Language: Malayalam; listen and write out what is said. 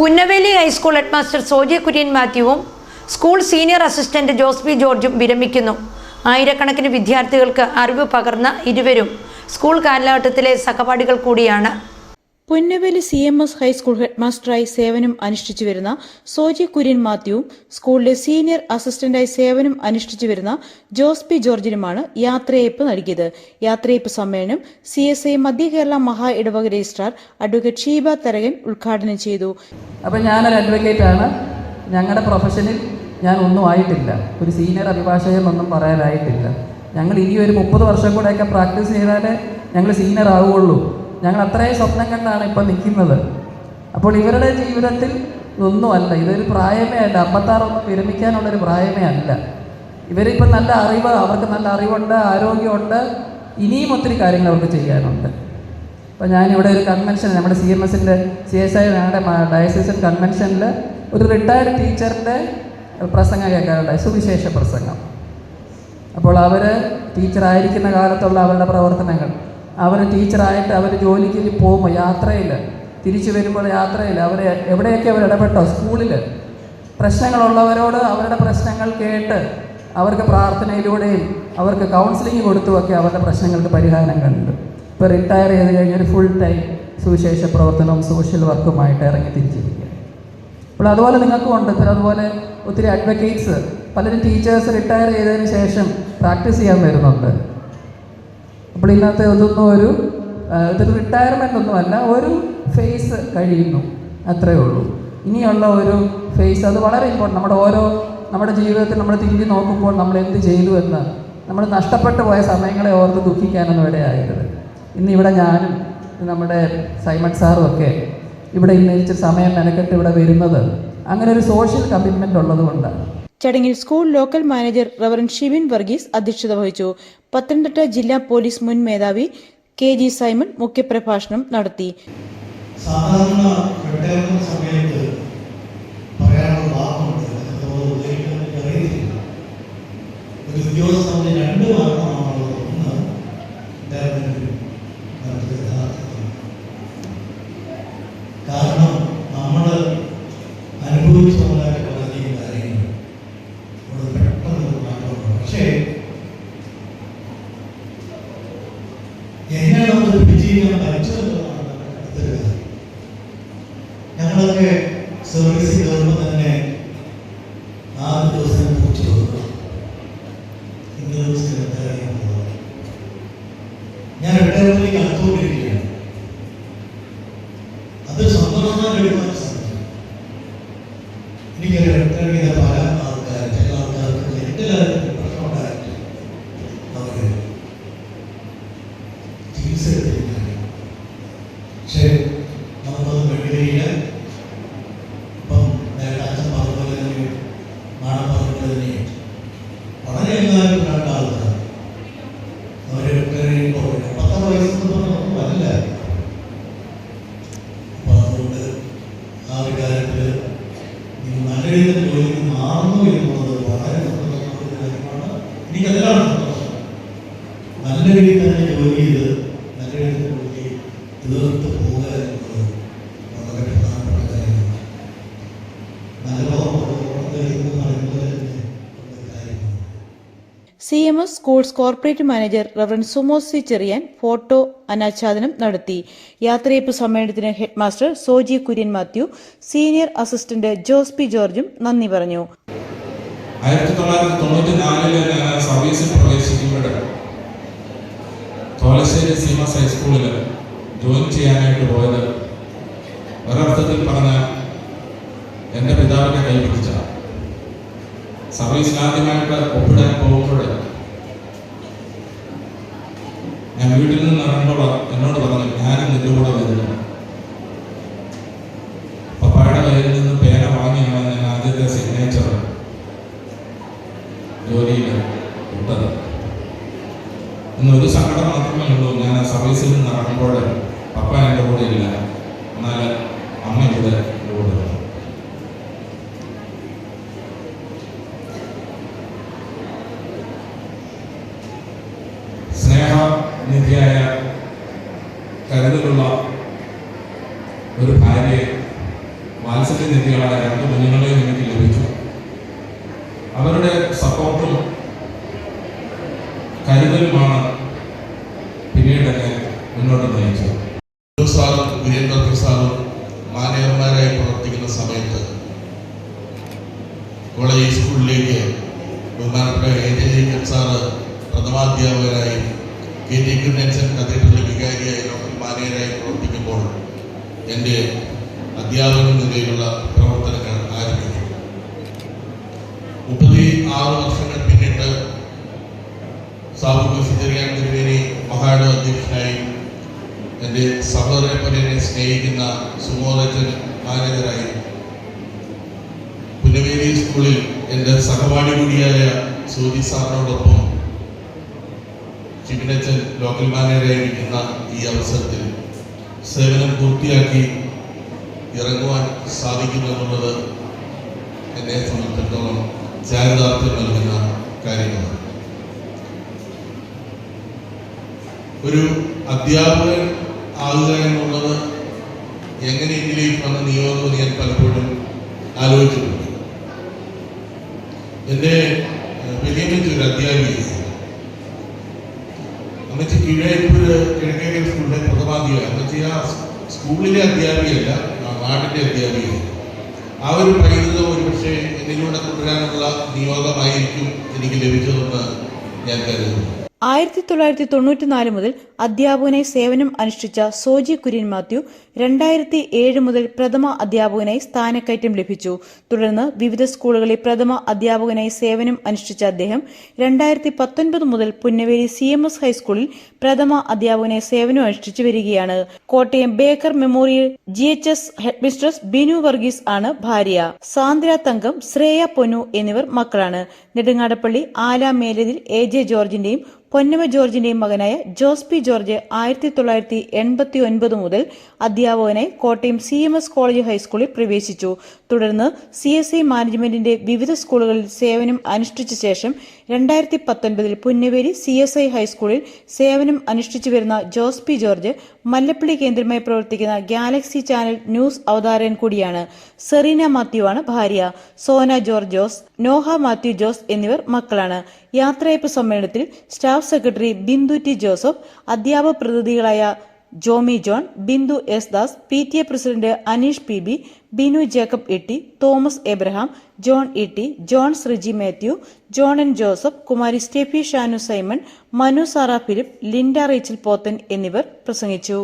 Punnaveli high school headmaster Soji Kurian മാത്യുവും school senior assistant Jose P ജോർജും വിരമിക്കുന്നു. ആയിരക്കണക്കിന് വിദ്യാർത്ഥികൾക്ക് അറിവ് പകർന്ന ഇരുവരും സ്കൂൾ കാലഘട്ടത്തിലെ സഹപാഠികൾ കൂടിയാണ് Punnaveli C M S high school ഹെഡ്മാസ്റ്ററായി സേവനം അനുഷ്ഠിച്ചു വരുന്ന സോജി കുര്യൻ മാത്യുവും സ്കൂളിലെ സീനിയർ അസിസ്റ്റന്റായി സേവനം അനുഷ്ഠിച്ചു വരുന്ന ജോസ് പി ജോർജിനുമാണ് യാത്രയയപ്പ് നൽകിയത്. യാത്രയയപ്പ് സമ്മേളനം സി എസ് ഐ മധ്യ കേരള മഹാ ഇടവക രജിസ്ട്രാർ അഡ്വക്കേറ്റ് ഷീബ തരകൻ ഉദ്ഘാടനം ചെയ്തു. അപ്പം ഞാനൊരു അഡ്വക്കേറ്റാണ് ഞങ്ങളുടെ പ്രൊഫഷനിൽ ഞാൻ ഒന്നും ആയിട്ടില്ല. ഒരു സീനിയർ അഭിഭാഷകൻ പറയാനായിട്ടില്ല. ഞങ്ങൾ ഇനി ഒരു മുപ്പത് വർഷം കൂടെയൊക്കെ പ്രാക്ടീസ് ചെയ്താലേ ഞങ്ങൾ സീനിയർ ആവുകയുള്ളൂ. ഞങ്ങൾ അത്രയും സ്വപ്നം കണ്ടാണ് ഇപ്പം നിൽക്കുന്നത്. അപ്പോൾ ഇവരുടെ ജീവിതത്തിൽ ഇതൊന്നുമല്ല ഇതൊരു പ്രായമേ അല്ല. അമ്പത്താറൊന്നും വിരമിക്കാനുള്ളൊരു പ്രായമേ അല്ല. ഇവരിപ്പം നല്ല അറിവ് അവർക്ക് നല്ല അറിവുണ്ട് ആരോഗ്യമുണ്ട്. ഇനിയും ഒത്തിരി കാര്യങ്ങൾ അവർക്ക് ചെയ്യാനുണ്ട്. അപ്പോൾ ഞാനിവിടെ ഒരു കൺവെൻഷൻ നമ്മുടെ സി എം എസിന്റെ സി എസ് ഐ ഞങ്ങളുടെ ഡയസിസൺ കൺവെൻഷനിൽ ഒരു റിട്ടയർഡ് ടീച്ചറിന്റെ പ്രസംഗം കേൾക്കാറുണ്ടായി സുവിശേഷ പ്രസംഗം. അപ്പോൾ അവർ ടീച്ചറായിരിക്കുന്ന കാലത്തുള്ള അവരുടെ പ്രവർത്തനങ്ങൾ. അവർ ടീച്ചറായിട്ട് അവർ ജോലിക്ക് പോകുമ്പോൾ യാത്രയിൽ തിരിച്ചു വരുമ്പോൾ യാത്രയിൽ അവരെ എവിടെയൊക്കെ അവർ ഇടപെട്ടോ? സ്കൂളിൽ പ്രശ്നങ്ങളുള്ളവരോട് അവരുടെ പ്രശ്നങ്ങൾ കേട്ട് അവർക്ക് പ്രാർത്ഥനയിലൂടെയും അവർക്ക് കൗൺസിലിംഗ് കൊടുത്തുമൊക്കെ അവരുടെ പ്രശ്നങ്ങൾക്ക് പരിഹാരം കണ്ടു. ഇപ്പോൾ റിട്ടയർ ചെയ്ത് കഴിഞ്ഞൊരു ഫുൾ ടൈം സുവിശേഷ പ്രവർത്തനവും സോഷ്യൽ വർക്കുമായിട്ട് ഇറങ്ങി തിരിച്ചിരിക്കുക. അപ്പോൾ അതുപോലെ നിങ്ങൾക്കും ഉണ്ട്. ഇത്ര അതുപോലെ ഒത്തിരി അഡ്വക്കേറ്റ്സ് പലരും ടീച്ചേഴ്സ് റിട്ടയർ ചെയ്തതിന് ശേഷം പ്രാക്ടീസ് ചെയ്യാൻ വരുന്നുണ്ട്. അപ്പോൾ ഇന്നത്തെ ഇതൊന്നും ഒരു ഇതൊരു റിട്ടയർമെന്റ് ഒന്നുമല്ല ഒരു ഫേസ് കഴിയുന്നു. അത്രയേ ഉള്ളൂ. ഇനിയുള്ള ഒരു ഫേസ് അത് വളരെ ഇമ്പോർട്ടന്റ് നമ്മുടെ ഓരോ നമ്മുടെ ജീവിതത്തിൽ നമ്മൾ തിരിഞ്ഞു നോക്കുമ്പോൾ നമ്മൾ എന്ത് ചെയ്തു എന്ന്. നമ്മൾ നഷ്ടപ്പെട്ടു പോയ സമയങ്ങളെ ഓർത്ത് ദുഃഖിക്കാനൊന്നും ഇവിടെ ഇടയാകരുത് ഇന്ന് ഇവിടെ ഞാനും നമ്മുടെ സൈമൺ സാറും ഒക്കെ ഇവിടെ ഇന്ന് സമയം മെനക്കെട്ട് ഇവിടെ വരുന്നത്. അങ്ങനെ ഒരു സോഷ്യൽ കമ്മിറ്റ്മെന്റ് ഉള്ളത് കൊണ്ടാണ് ചടങ്ങിൽ school local manager reverend Shibin Varghese അധ്യക്ഷത വഹിച്ചു. പത്തനംതിട്ട ജില്ലാ പോലീസ് മുൻ മേധാവി കെ ജി സൈമൺ മുഖ്യപ്രഭാഷണം നടത്തി. സാധാരണ റിട്ടയർമെന്റ് സർവീസിൽ കയറുമ്പോൾ തന്നെ നാല് ദിവസം പൂച്ച കൊടുക്കും ഇന്ന ദിവസം റിട്ടയർ ഞാൻ റിട്ടയർമെന്റിലേക്ക് അടുത്തുകൊണ്ടിരിക്കുകയാണ് അത് സന്തോഷമായി എടുക്കാൻ സാധിക്കും എനിക്കൊരു റിട്ടയർ ചെയ്ത കാര്യത്തിൽ വളരെ കാര്യമാണ്. നല്ല രീതിയിൽ തന്നെ ജോലി ചെയ്ത് നല്ല രീതിയിൽ ജോലി തീർത്ത് പോവുക എന്നുള്ളത് വളരെ പ്രധാനപ്പെട്ട കാര്യമാണ് നല്ല ഓർമ്മ എന്ന് പറയുന്നത് തന്നെ ഒരു കാര്യമാണ് C M S schools corporate manager reverend Sumos Cherian photo അനാച്ഛാദനം നടത്തി. യാത്രയപ്പ് സമ്മേളനത്തിന് headmaster Soji Kurian Mathew senior assistant Jose P ജോർജും നന്ദി പറഞ്ഞു. ആയിരത്തി തൊള്ളായിരത്തി തൊണ്ണൂറ്റി നാലിൽ ഞാൻ സർവീസിൽ പ്രവേശിക്കുമ്പോൾ തോലശ്ശേരി സീമസ് ഹൈസ്കൂളിൽ ജോയിൻ ചെയ്യാനായിട്ട് പോയത് ഒരർത്ഥത്തിൽ പറഞ്ഞ എന്റെ പിതാവിനെ കൈപിടിച്ച സർവീസിൽ ആദ്യമായിട്ട് ഒപ്പിടാൻ പോകുമ്പോൾ ഞാൻ വീട്ടിൽ നിന്ന് ഇറങ്ങുമ്പോൾ എന്നോട് പറഞ്ഞു ഞാനും നിന്റെ കൂടെ വരുന്നു പപ്പായുടെ കയ്യിൽ നിന്ന് പേന വാങ്ങിയാണ് ഞാൻ ആദ്യത്തെ സിഗ്നേച്ചർ ജോലിയിൽ വിട്ടത് ഇന്ന് ഒരു സങ്കടം മാത്രമേ ഉള്ളൂ. ഞാൻ ആ സർവീസിൽ നിന്ന് പപ്പ എന്റെ കൂടെ ഇല്ല. എന്നാൽ അമ്മ ഇവിടെ കൂടെ സ്നേഹനിധിയായ കരുതലുള്ള ഒരു ഭാര്യയെ വാത്സല്യ നിധികളായ രണ്ട് കുഞ്ഞുങ്ങളെയും എനിക്ക് ലഭിച്ചു. അവരുടെ സപ്പോർട്ടും കരുതലുമാണ് പിന്നീട് എന്നെ മുന്നോട്ട് നയിച്ചത്. സാറും വീരേന്ദ്ര പ്രസാദും മാനേജർമാരായി പ്രവർത്തിക്കുന്ന സമയത്ത് കോളേജ് സ്കൂളിലേക്ക് ബഹുമാനപ്പെട്ട സാറ് പ്രഥമാധ്യാപകരായി കെ ടി കുന്നേച്ചൻ കത്തീഡ്രലിലെ വികാരിയായി മാനേജരായി പ്രവർത്തിക്കുമ്പോൾ എന്റെ അധ്യാപക നിലയിലുള്ള ആറ് വർഷങ്ങൾ പിന്നിട്ട് സാബു സിദ്ധരിയാൻ തിരുവേനി മഹാട് അധ്യക്ഷനായി എന്റെ സഹോദരനെ പോലെ എന്നെ സ്കൂളിൽ എന്റെ സഹപാഠി കൂടിയായ സൂചി സാറിനോടൊപ്പം ഷിബിനച്ചൻ ലോക്കൽ മാനേജരായിരിക്കുന്ന ഈ അവസരത്തിൽ സേവനം പൂർത്തിയാക്കി ഇറങ്ങുവാൻ സാധിക്കുമെന്നുള്ളത് എന്നെ സംബന്ധിച്ചിടത്തോളം ചാരിതാർത്ഥ്യം നൽകുന്ന കാര്യമാണ് ഒരു അധ്യാപകൻ ആകുക എന്നുള്ളത് എങ്ങനെയെങ്കിലും വന്ന നിയോഗം ഞാൻ പലപ്പോഴും ആലോചിച്ചിട്ടുണ്ട്. എന്റെ വലിയ ഒരു അധ്യാപിക അമ്മച്ചി കീഴേപ്പൂര് കിഴക്കേക്കൽ സ്കൂളിലെ പ്രഥമാധ്യാപിക അമ്മച്ചി ആ സ്കൂളിലെ അധ്യാപികയല്ല നാടിന്റെ അധ്യാപിക ആ ഒരു എന്നിലൂടെ തുടരാനുള്ള നിയോഗമായിരിക്കും എനിക്ക് ലഭിച്ചതെന്ന് ഞാൻ കരുതുന്നു. ആയിരത്തി തൊള്ളായിരത്തി തൊണ്ണൂറ്റിനാല് മുതൽ അധ്യാപകനായി സേവനം അനുഷ്ഠിച്ച സോജി കുര്യൻ മാത്യു രണ്ടായിരത്തി ഏഴ് മുതൽ പ്രഥമ അധ്യാപകനായി സ്ഥാനക്കയറ്റം ലഭിച്ചു. തുടർന്ന് വിവിധ സ്കൂളുകളിൽ പ്രഥമ അധ്യാപകനായി സേവനം അനുഷ്ഠിച്ച അദ്ദേഹം രണ്ടായിരത്തി പത്തൊൻപത് മുതൽ പുന്നവേലി സി എം എസ് ഹൈസ്കൂളിൽ പ്രഥമ അധ്യാപകനായി സേവനം അനുഷ്ഠിച്ചു വരികയാണ്. Kottayam Baker Memorial G H S headmistress Binu Varghese ആണ് ഭാര്യ. സാന്ദ്ര തങ്കം ശ്രേയ പൊന്നു എന്നിവർ മക്കളാണ്. നെടുങ്ങാടപ്പള്ളി ആല മേലതിൽ എ ജെ ജോർജിന്റെയും പൊന്നമ്മ ജോർജിന്റെയും മകനായ ജോസ് പി ജോർജ് ആയിരത്തി തൊള്ളായിരത്തി എൺപത്തി ഒൻപത് മുതൽ അധ്യാപകനായി Kottayam C M S college ഹൈസ്കൂളിൽ പ്രവേശിച്ചു. തുടർന്ന് സി എസ് ഐ മാനേജ്മെന്റിന്റെ വിവിധ സ്കൂളുകളിൽ സേവനം അനുഷ്ഠിച്ച ശേഷം രണ്ടായിരത്തി പത്തൊൻപതിൽ പുന്നവേരി സി എസ് ഐ ഹൈസ്കൂളിൽ സേവനം അനുഷ്ഠിച്ചു വരുന്ന ജോസ് പി ജോർജ് മല്ലപ്പള്ളി കേന്ദ്രമായി പ്രവർത്തിക്കുന്ന ഗാലക്സി ചാനൽ ന്യൂസ് അവതാരകൻ കൂടിയാണ്. സെറീന മാത്യു ആണ് ഭാര്യ. സോന ജോർജ് ജോസ് നോഹ മാത്യു ജോസ് എന്നിവർ മക്കളാണ്. യാത്രയപ്പ് സമ്മേളനത്തിൽ staff secretary Bindu T Joseph അധ്യാപക പ്രതിനിധികളായ Jomy John Bindu S Das P T A president Aneesh P B Binu Jacob Itty Thomas Abraham John Itty John Sreeji Mathew John N Joseph Kumari Stephy Shanu Simon Manu Sara Philip Linda Rachel Pothen എന്നിവർ പ്രസംഗിച്ചു.